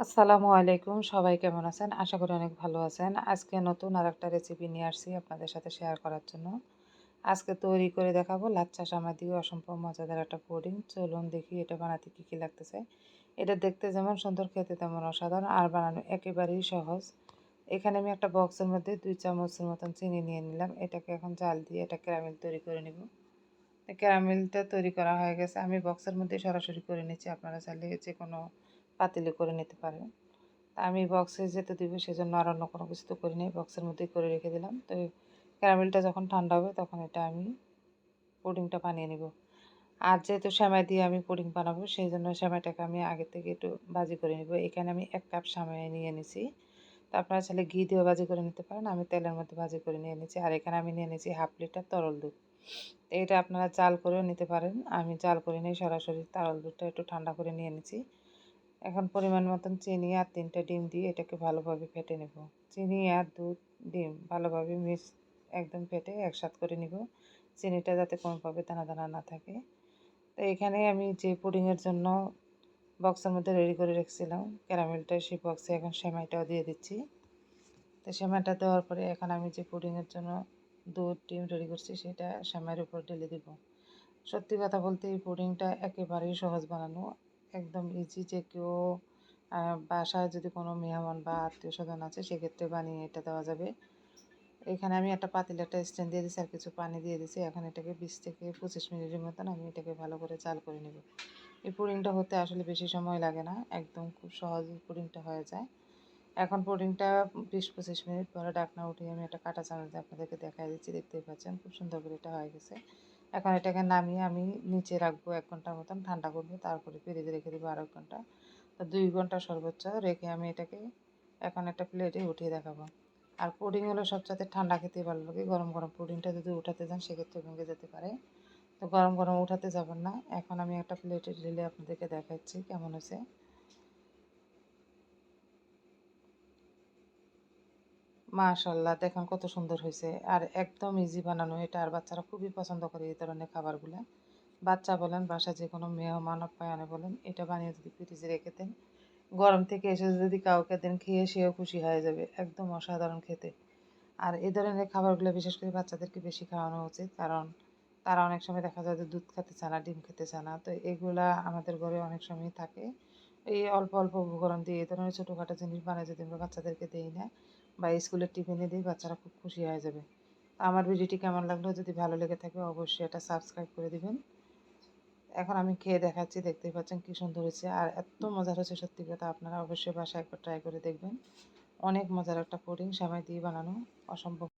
আসসালামু আলাইকুম, সবাই কেমন আছেন? আশা করি অনেক ভালো আছেন। আজকে নতুন আর একটা রেসিপি নিয়ে আসছি আপনাদের সাথে শেয়ার করার জন্য। আজকে তৈরি করে দেখাবো লাচ্চা সামা দিয়ে অসম্ভব মজাদার একটা পুডিং চলুন দেখি এটা বানাতে কী কী লাগতেছে। এটা দেখতে যেমন সুন্দর, খেতে তেমন অসাধারণ, আর বানানো একেবারেই সহজ। এখানে আমি একটা বক্সের মধ্যে দুই চামচের মতন চিনি নিয়ে নিলাম। এটাকে এখন জাল দিয়ে এটা ক্যারামেল তৈরি করে নেব। ক্যারামেলটা তৈরি করা হয়ে গেছে। আমি বক্সের মধ্যে সরাসরি করে নিচ্ছি। আপনারা চাইলে যে কোনো পাতিলে করে নিতে পারেন আমি বক্সে যেতে দিব, সেজন্য আর অন্য কোনো কিছু তো করি করিনি বক্সের মধ্যেই করে রেখে দিলাম। তো ক্যারামেলটা যখন ঠান্ডা হবে, তখন এটা আমি পুডিংটা বানিয়ে নেব। আর যেহেতু সেমাই দিয়ে আমি পুডিং বানাবো সেই জন্য সেমাইটাকে আমি আগে থেকে একটু বাজি করে নেব। এখানে আমি এক কাপ সেমাই নিয়ে নিছি। তো আপনারা চাইলে ঘি দিয়েও বাজি করে নিতে পারেন, আমি তেলের মধ্যে বাজি করে নিয়ে নিচ্ছি আর এখানে আমি নিয়ে নিয়েছি হাফ লিটার তরল দুধ। এটা আপনারা জাল করেও নিতে পারেন। আমি জাল করে নিয়ে সরাসরি তরল দুধটা একটু ঠান্ডা করে নিয়ে নিচ্ছি এখন পরিমাণ মতন চিনি আর তিনটা ডিম দিয়ে এটাকে ভালোভাবে ফেটে নেব। চিনি আর দুধ, ডিম ভালোভাবে মিক্স একদম ফেটে একসাথ করে নিব। চিনিটা যাতে কোনোভাবে দানা দানা না থাকে। তো এখানে আমি যে পুডিংয়ের জন্য বক্সের মধ্যে রেডি করে রেখেছিলাম, ক্যারামেলটা সেই বক্সে এখন সেমাইটাও দিয়ে দিচ্ছি। তো সেমাইটা দেওয়ার পরে এখন আমি যে পুডিংয়ের জন্য দুধ, ডিম রেডি করছি সেটা সেমাইয়ের উপর ঢেলে দিব। সত্যি কথা বলতে এই পুডিংটা একেবারেই সহজ বানানো একদম ইজি যে কেউ বাসায় যদি কোনো মেহমান বা আত্মীয় স্বজন আছে, সেক্ষেত্রে বানিয়ে এটা দেওয়া যাবে। এখানে আমি একটা পাতিল, একটা স্ট্যান্ড দিয়ে দিয়েছি আর কিছু পানি দিয়ে দিয়েছি এখন এটাকে বিশ থেকে পঁচিশ মিনিটের মতন আমি এটাকে ভালো করে চাল করে নেব। এই পুডিংটা হতে আসলে বেশি সময় লাগে না। একদম খুব সহজেই পুডিংটা হয়ে যায়। এখন পুডিংটা বিশ পঁচিশ মিনিট পরে ডাকনা উঠিয়ে আমি একটা কাটা চামচ আপনাদেরকে দেখাই দিচ্ছি, দেখতেই পাচ্ছেন, খুব সুন্দর করে এটা হয়ে গেছে। এখন এটাকে নামিয়ে আমি নিচে রাখব এক ঘণ্টার মতন, ঠান্ডা করব, তারপরে ফ্রিজে রেখে দেবো আরও এক ঘণ্টা। তো দুই ঘণ্টা সর্বোচ্চ রেখে আমি এটাকে এখন একটা প্লেটে উঠিয়ে দেখাবো। আর পুডিং হলো সবচেয়ে ঠান্ডা খেতে ভালো লাগে, গরম গরম পুডিংটা যদি উঠাতে যান সেক্ষেত্রে ভেঙে যেতে পারে। তো গরম গরম উঠাতে যাবেন না, এখন আমি একটা প্লেটে ঢেলে আপনাদেরকে দেখাচ্ছি কেমন হয়েছে। মাশাল্লাহ, দেখেন কত সুন্দর হয়েছে আর একদম ইজি বানানো, এটা আর বাচ্চারা খুবই পছন্দ করে এই ধরনের খাবারগুলো। বাচ্চা বলেন বাসা যে কোনো মেহমান পায়ানে বলেন, এটা বানিয়ে যদি ফ্রিজে রেখে দেন, গরম থেকে এসে যদি কাউকে দেন, খেয়ে সেও খুশি হয়ে যাবে, একদম অসাধারণ খেতে। আর এই ধরনের খাবারগুলো বিশেষ করে বাচ্চাদেরকে বেশি খাওয়ানো উচিত, কারণ তারা অনেক সময় দেখা যায় যে দুধ খেতে চায় না, ডিম খেতে চায় না, তো এগুলা আমাদের ঘরে অনেক সময় থাকে। এই অল্প অল্প উপকরণ দিয়ে এই ধরনের ছোটোখাটো জিনিস বানিয়ে যদি আমরা বাচ্চাদেরকে দিই না। বা স্কুলের টিফিনে দিই, বাচ্চারা খুব খুশি হয়ে যাবে। আমার ভিডিওটি কেমন লাগল, যদি ভালো লেগে থাকে অবশ্যই এটা সাবস্ক্রাইব করে দিবেন। এখন আমি খেয়ে দেখাচ্ছি, দেখতেই পাচ্ছেন কী সুন্দর হয়েছে। আর এত মজার হয়েছে, সত্যি কথা আপনারা অবশ্যই বাসায় একবার ট্রাই করে দেখবেন। অনেক মজার একটা পুডিং সময় দিয়ে বানানো, অসম্ভব।